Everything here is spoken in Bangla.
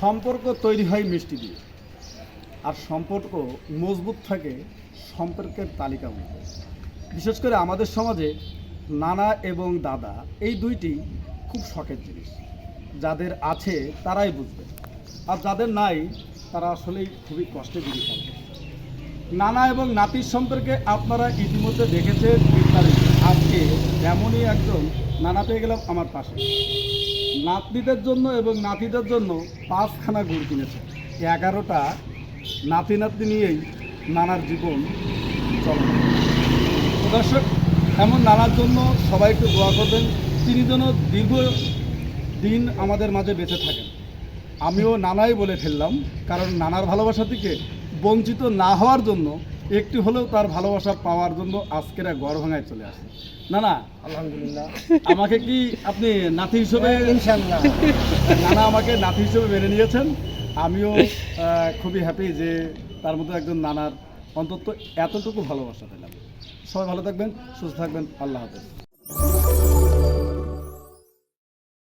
সম্পর্ক তৈরি হয় মিষ্টি দিয়ে। আর সম্পর্ক মজবুত থাকে সম্পর্কের তালিকা অনুযায়ী বিশেষ করে আমাদের সমাজে নানা এবং দাদা এই দুইটি খুব শখের জিনিস। যাদের আছে তারাই বুঝবে, আর যাদের নাই তারা আসলেই খুবই কষ্টে জিনিস হবে। নানা এবং নাতির সম্পর্কে আপনারা ইতিমধ্যে দেখেছেন, বিস্তারিত। আজকে এমনই একজন নানা পেয়ে গেলাম আমার পাশে। নাতনিদের জন্য এবং নাতিদের জন্য পাঁচখানা গুড় কিনেছে। এগারোটা নাতি নাতনি নিয়েই নানার জীবন চলে। দর্শক, এমন নানার জন্য সবাই একটু দোয়া করবেন, তিনি যেন দীর্ঘ দিন আমাদের মাঝে বেঁচে থাকেন। আমিও নানাই বলে ফেললাম, কারণ নানার ভালোবাসা থেকে বঞ্চিত না হওয়ার জন্য একটু হলেও তার ভালোবাসা পাওয়ার জন্য আজকের গড় ভাঙায় চলে আসে। না না। আলহামদুলিল্লাহ। আমাকে কি আপনি নাতি হিসেবে ইনশাল্লাহ নানা আমাকে নাতি হিসেবে মেনে নিয়েছেন? আমিও খুবই হ্যাপি যে তার মধ্যে একজন নানার অন্তত এতটুকু ভালোবাসা পেলাম। সবাই ভালো থাকবেন সুস্থ থাকবেন। আল্লাহ হাফেজ।